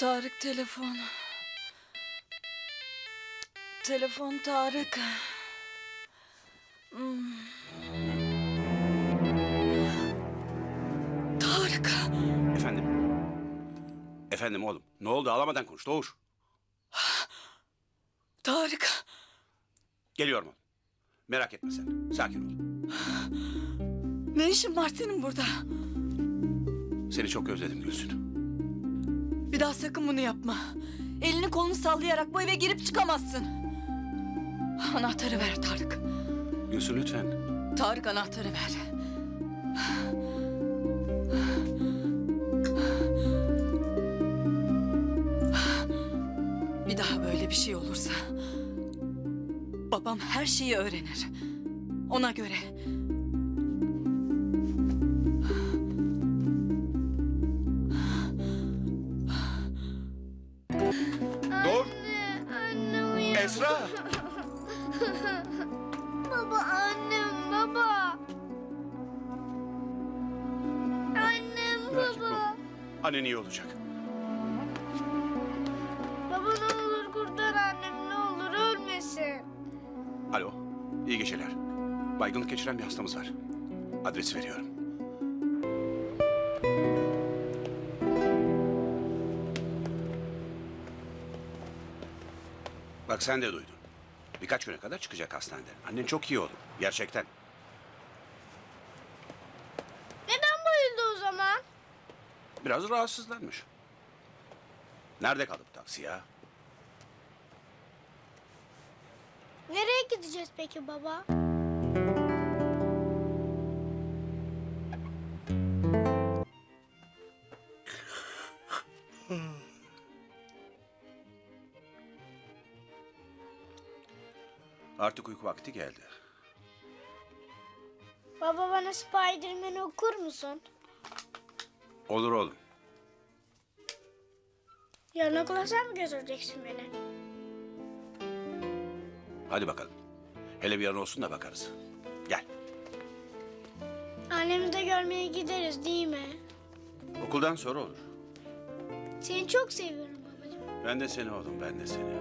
Tarık telefon. Telefon Tarık. Hmm. Tarık. Efendim? Efendim oğlum. Ne oldu? Ağlamadan konuş. Doğuş. Tarık. Geliyorum oğlum. Merak etme sen. Sakin ol. Ne işin var senin burada? Seni çok özledim Gülsün. Bir daha sakın bunu yapma. Elini kolunu sallayarak bu eve girip çıkamazsın. Anahtarı ver Tarık. Gülsün lütfen. Tarık anahtarı ver. Bir daha böyle bir şey olursa babam her şeyi öğrenir. Ona göre. Doğur. Anne uyan. Esra. Baba annem baba. Annem etme baba. Annen iyi olacak. Baba ne olur kurtar annem ne olur ölmesin. Alo. İyi geceler. Baygınlık geçiren bir hastamız var. Adresi veriyorum. Bak sen de duydun. Birkaç güne kadar çıkacak hastaneden. Annen çok iyi olur. Gerçekten. Neden bayıldı o zaman? Biraz rahatsızlanmış. Nerede kaldı bu taksi ya? Nereye gideceğiz peki baba? Artık uyku vakti geldi. Baba bana Spiderman'i okur musun? Olur oğlum. Yarın okula sen mi götüreceksin beni? Hadi bakalım. Hele bir yarın olsun da bakarız. Gel. Annemi de görmeye gideriz değil mi? Okuldan sonra olur. Seni çok seviyorum babacığım. Ben de seni oğlum, ben de seni.